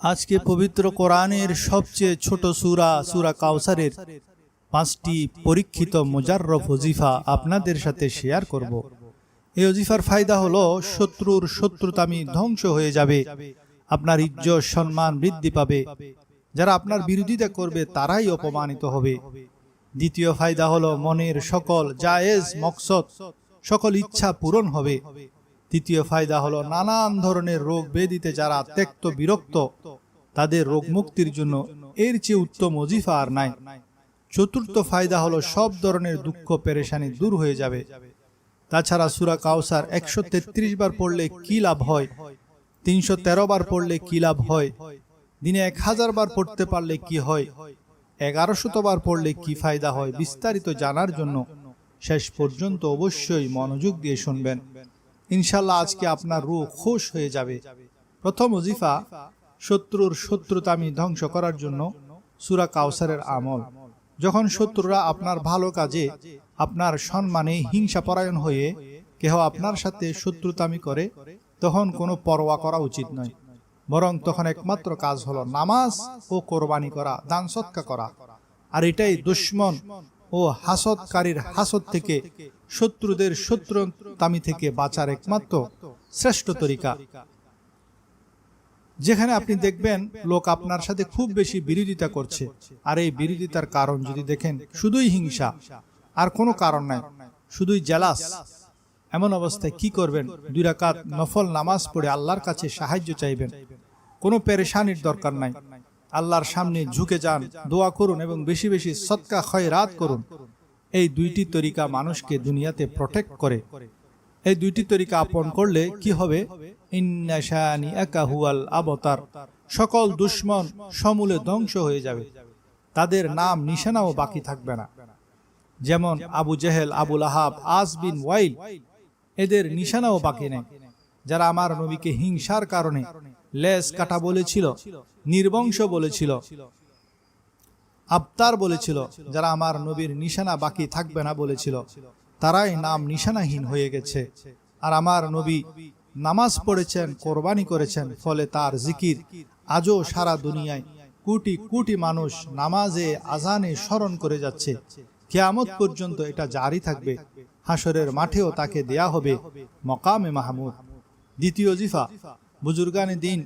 আজকে পবিত্র কোরআনের সবচেয়ে ছোট সুরা সুরা কাউসারের পাঁচটি পরীক্ষিত মোজাররফ ওজিফা আপনাদের সাথে শেয়ার করব। এই অজিফার ফায়দা হলো শত্রুর শত্রুতামি ধ্বংস হয়ে যাবে, আপনার ইজ্জত, সম্মান বৃদ্ধি পাবে। যারা আপনার বিরোধিতা করবে, তারাই অপমানিত হবে। দ্বিতীয় ফায়দা হলো মনের সকল জায়েজ মকসদ, সকল ইচ্ছা পূরণ হবে। তৃতীয় ফায়দা হলো নানান ধরনের রোগ বেদিতে যারা ত্যক্ত বিরক্ত, তাদের রোগ মুক্তির জন্য এর চেয়ে উত্তম অজিফা আর নাই। চতুর্থ ফায়দা হলো সব ধরনের দুঃখ পেরেশানি দূর হয়ে যাবে। তাছাড়া সুরা কাউসার একশো তেত্রিশ বার পড়লে কি লাভ হয়? তিনশো তেরো বার পড়লে কি লাভ হয়? দিনে এক হাজার বার পড়তে পারলে কি হয়? এগারোশতবার পড়লে কি ফায়দা হয়? বিস্তারিত জানার জন্য শেষ পর্যন্ত অবশ্যই মনোযোগ দিয়ে শুনবেন। ইনশাল্লাহ আজকে আপনার রূহ খুশ হয়ে যাবে। প্রথম ওজিফা শত্রুর শত্রুতামি ধ্বংস করার জন্য সুরা কাউসারের আমল। যখন শত্রুরা আপনার ভালো কাজে, আপনার সম্মানে হিংসা পরায়ণ হয়ে কেহ আপনার সাথে শত্রুতামি করে, তখন কোনো পরোয়া করা উচিত নয়। বরং তখন একমাত্র কাজ হলো নামাজ ও কোরবানি করা, দান সৎকা করা। আর এটাই দুশ্মন ও হাসদকারীর হাসদ থেকে শত্রুদের শত্রুতামি থেকে বাঁচার একমাত্র শ্রেষ্ঠ তরিকা। যেখানে আপনি দেখবেন লোক আপনার সাথে খুব বেশি বিরোধিতা করছে। আর এই বিরোধিতার কারণ যদি দেখেন, শুধুই হিংসা, আর কোনো কারণ নাই, শুধুই জেলাস। এমন অবস্থায় কি করবেন? দুই রাকাত নফল নামাজ পড়ে আল্লাহর কাছে সাহায্য চাইবেন। কোনো পেরেশানির দরকার নাই। আল্লাহর সামনে ঝুঁকে যান, দোয়া করুন এবং বেশি বেশি সৎকা খয়রাত করুন। এই দুইটি তরিকা মানুষকে দুনিয়াতে প্রটেক্ট করে। এই দুইটি তরিকা আপন করলে কি হবে? আবতার। সকল দুশ্মন সমূলে ধ্বংস হয়ে যাবে। তাদের নাম, নিশানাও বাকি থাকবে না। যেমন আবু জেহেল আবুল আহাব আস বিন ওয়াইল, এদের নিশানাও বাকি নেই। যারা আমার নবীকে হিংসার কারণে লেস কাটা বলেছিল, নির্বংশ বলেছিল। আবতার বলেছিল, যারা আমার নবীর নিশানা বাকি থাকবে না বলেছিল। তারাই নাম নিশানাহীন হয়ে গেছে। আর আমার নবী নামাজ পড়েছেন, কোরবানি করেছেন, ফলে তার জিকির আজও সারা দুনিয়ায় কোটি কোটি মানুষ নামাজে, আজানে স্মরণ করে যাচ্ছে। কেয়ামত পর্যন্ত এটা জারি থাকবে। হাসরের মাঠেও তাকে দেয়া হবে মকামে মাহমুদ। দ্বিতীয় জিফা বুজুর্গানে দিন,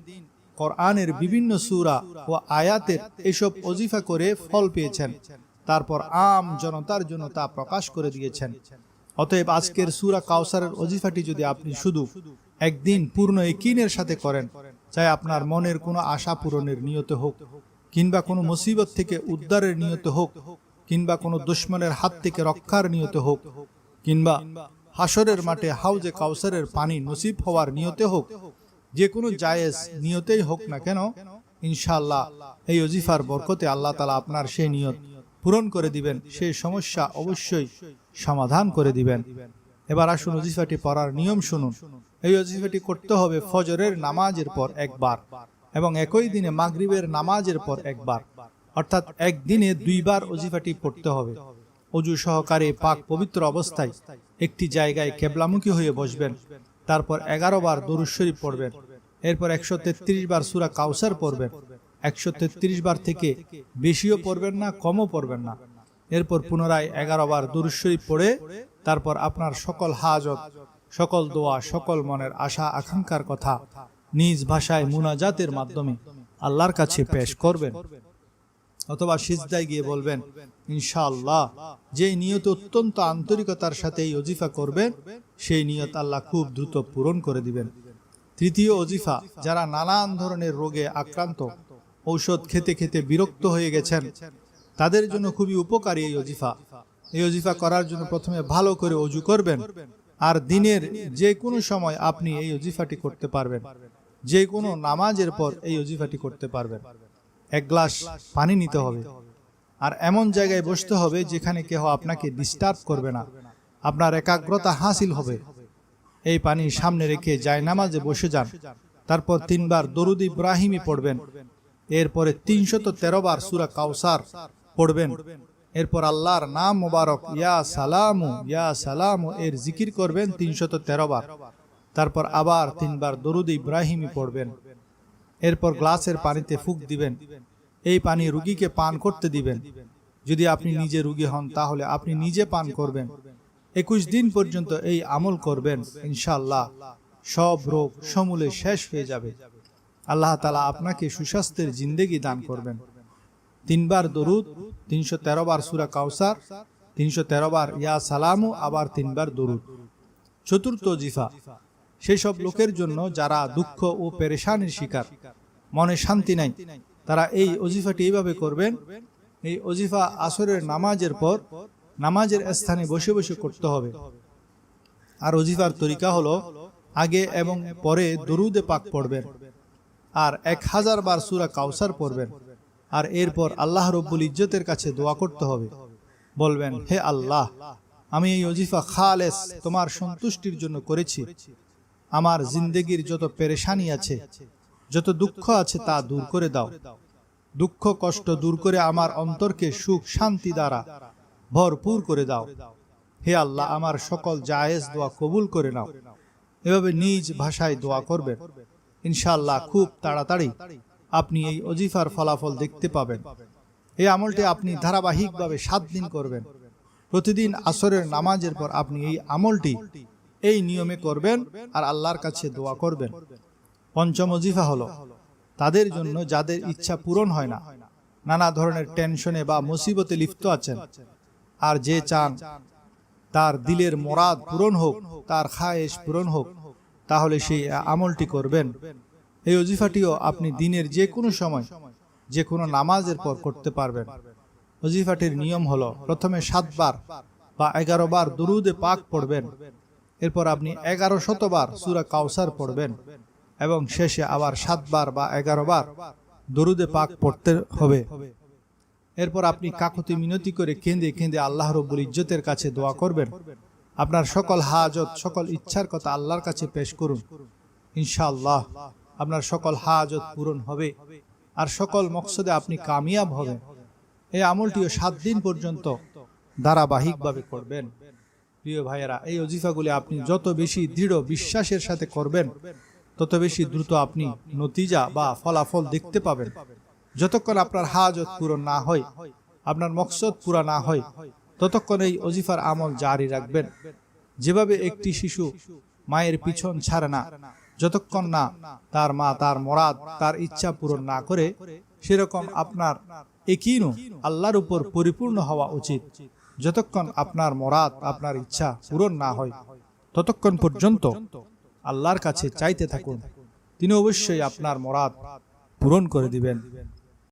কোরআনের বিভিন্ন সুরা ও আয়াতের এসব অজিফা করে ফল পেয়েছেন। তারপর আম জনতার জন্য তা প্রকাশ করে দিয়েছেন। অতএব আজকের সুরা কাউসারের অজিফাটি যদি আপনি শুধু একদিন পূর্ণ একিনের সাথে করেন, চাই আপনার মনের কোনো আশা পূরণের নিয়ত হোক, কিংবা কোনো মুসিবত থেকে উদ্ধারের নিয়ত হোক, কিংবা কোনো দুশ্মনের হাত থেকে রক্ষার নিয়ত হোক, কিংবা হাসরের মাঠে হাউজে কাউসারের পানি নসিব হওয়ার নিয়তে হোক যে কোনো জায়েজ নিয়তেই হোক না কেন ইনশাআল্লাহ এই অজিফার বরকতে আল্লাহ তালা আপনার সেই নিয়ত পূরণ করে দিবেন সেই সমস্যা অবশ্যই সমাধান করে দিবেন। এবার আসুন অজিফাটি পড়ার নিয়ম শুনুন। এই অজিফাটি করতে হবে ফজরের নামাজের পর একবার এবং একই দিনে মাগরিবের নামাজের পর একবার। অর্থাৎ একদিনে দুইবার অজিফাটি পড়তে হবে। অজু সহকারে পাক পবিত্র অবস্থায় একটি জায়গায় কেবলামুখী হয়ে বসবেন। তারপর এগারো বার দরুশ্বরী পড়বেন। এরপর একশো তেত্রিশ বার সুরা কাউসার পড়বেন। একশো তেত্রিশ বার থেকে বেশিও পড়বেন না, কমও পড়বেন না। এরপর পুনরায় এগারো বার দরুশ্বরী পড়ে, তারপর আপনার সকল হাজত, সকল দোয়া, সকল মনের আশা, আকাঙ্ক্ষার কথা নিজ ভাষায় মুনাজাতের মাধ্যমে আল্লাহর কাছে পেশ করবেন। অথবা সিজদায় গিয়ে বলবেন, ইনশাআল্লাহ যে নিয়ত অত্যন্ত আন্তরিকতার সাথে এই অজিফা করবেন, সেই নিয়ত আল্লাহ খুব দ্রুত পূরণ করে দিবেন। তৃতীয় অজিফা যারা নানান ধরনের রোগে আক্রান্ত, ঔষধ খেতে খেতে বিরক্ত হয়ে গেছেন। তাদের জন্য খুবই উপকারী এই অজিফা এই অজিফা করার জন্য প্রথমে ভালো করে অজু করবেন, আর দিনের যে কোনো সময় আপনি এই অজিফাটি করতে পারবেন। যে কোনো নামাজের পর এই অজিফাটি করতে পারবেন। এক গ্লাস পানি নিতে হবে। আর এমন জায়গায় বসতে হবে যেখানে কেহ আপনাকে ডিস্টার্ব করবে না। আপনার একাগ্রতা হাসিল হবে। এই পানি সামনে রেখে যায় নামাজে বসে যান। তারপর তিনবার দরুদ ইব্রাহিমই পড়বেন। এরপরে তিনশত তেরো বার সুরা কাউসার পড়বেন। এরপর আল্লাহর নাম মোবারক, ইয়া সালামু ইয়া সালামু, এর জিকির করবেন তিনশত তেরো বার। তারপর আবার তিনবার দরুদ ইব্রাহিমই পড়বেন। এরপর গ্লাসের পানিতে ফুক দিবেন। এই পানি রুগীকে পান করতে দিবেন। যদি আপনি নিজে রুগী হন, তাহলে আপনি নিজে পান করবেন। একুশ দিন পর্যন্ত এই আমল করবেন, ইনশাআল্লাহ। সব রোগ সমূলে শেষ হয়ে যাবে। আল্লাহ তালা আপনাকে সুস্বাস্থ্যের জিন্দেগি দান করবেন। তিনবার দরুদ, তিনশো তেরো বার সুরা কাউসার, তিনশো তেরো বার ইয়া সালামু, আবার তিনবার দরুদ। চতুর্থ জিফা সেই সব লোকের জন্য যারা দুঃখ ও পেরেশানির শিকার, মনে শান্তি নাই, তারা এই অজিফাটি এইভাবে করবেন, এই অজিফা আসরের নামাজের পর নামাজের স্থানে বসে বসে করতে হবে। আর অজিফার তরিকা হলো, আগে এবং পরে দরুদে পাক পড়বেন। আর এক হাজার বার সুরা কাউসার পড়বেন। আর এরপর আল্লাহ রব্বুল ইজ্জতের কাছে দোয়া করতে হবে। বলবেন, হে আল্লাহ, আমি এই অজিফা খালেস তোমার সন্তুষ্টির জন্য করেছি। আমার জিন্দেগির যত পেরেশানি আছে, যত দুঃখ আছে তা দূর করে দাও। দুঃখ কষ্ট দূর করে আমার অন্তরকে সুখ শান্তি দ্বারা ভরপুর করে দাও। হে আল্লাহ, আমার সকল জায়েজ দোয়া কবুল করে নাও। এভাবে নিজ ভাষায় দোয়া করবেন। ইনশাআল্লাহ খুব তাড়াতাড়ি আপনি এই অজিফার ফলাফল দেখতে পাবেন। এই আমলটি আপনি ধারাবাহিকভাবে সাত দিন করবেন। প্রতিদিন আসরের নামাজের পর আপনি এই আমলটি এই নিয়মে করবেন আর আল্লাহর কাছে দোয়া করবেন। পঞ্চম অজিফা হলো, তাদের জন্য যাদের ইচ্ছা পূরণ হয় না, নানা ধরনের টেনশনে বা মুসিবতে লিপ্ত আছেন আর যে চান তার দিলের মোরাদ পূরণ হোক, তার খায়েশ পূরণ হোক, তাহলে সেই আমলটি করবেন। এই অজিফাটিও আপনি দিনের যে কোনো সময়, যে কোনো নামাজের পর করতে পারবেন। অজিফাটির নিয়ম হলো, প্রথমে সাতবার বা এগারো বার দুরুদে পাক পড়বেন। এরপর আপনি এগারো শতবার সুরা কাউসার পড়বেন এবং শেষে আবার সাতবার বা এগারো বার দরুদে পাক পড়তে হবে। এরপর আপনি কাকতি মিনতি করে কেঁদে কেঁদে আল্লাহ রব্বুল ইজ্জতের কাছে দোয়া করবেন। আপনার সকল হাজত, সকল ইচ্ছার কথা আল্লাহর কাছে পেশ করুন। ইনশাআল্লাহ আপনার সকল হাজত পূরণ হবে আর সকল মকসদে আপনি কামিয়াব হবেন। এই আমলটিও সাত দিন পর্যন্ত ধারাবাহিকভাবে করবেন। প্রিয় ভাইয়েরা, এই অজিফাগুলি আপনি যত বেশি দৃঢ় বিশ্বাসের সাথে করবেন, তত বেশি দ্রুত আপনি নতিজা বা ফলাফল দেখতে পাবেন। যতক্ষণ আপনার হাজত পূরণ না হয়, আপনার মকসদ পুরা না হয়, ততক্ষণ এই অজিফার আমল জারি রাখবেন। যেভাবে একটি শিশু মায়ের পিছন ছাড়ে না, যতক্ষণ না তার মা, তার মরাদ, তার ইচ্ছা পূরণ না করে, সেরকম আপনার একিনও আল্লাহর উপর পরিপূর্ণ হওয়া উচিত। যতক্ষণ আপনার মরাদ, আপনার ইচ্ছা পূরণ না হয়, ততক্ষণ পর্যন্ত আল্লাহর কাছে চাইতে থাকুন। তিনি অবশ্যই আপনার মরাদ পূরণ করে দিবেন।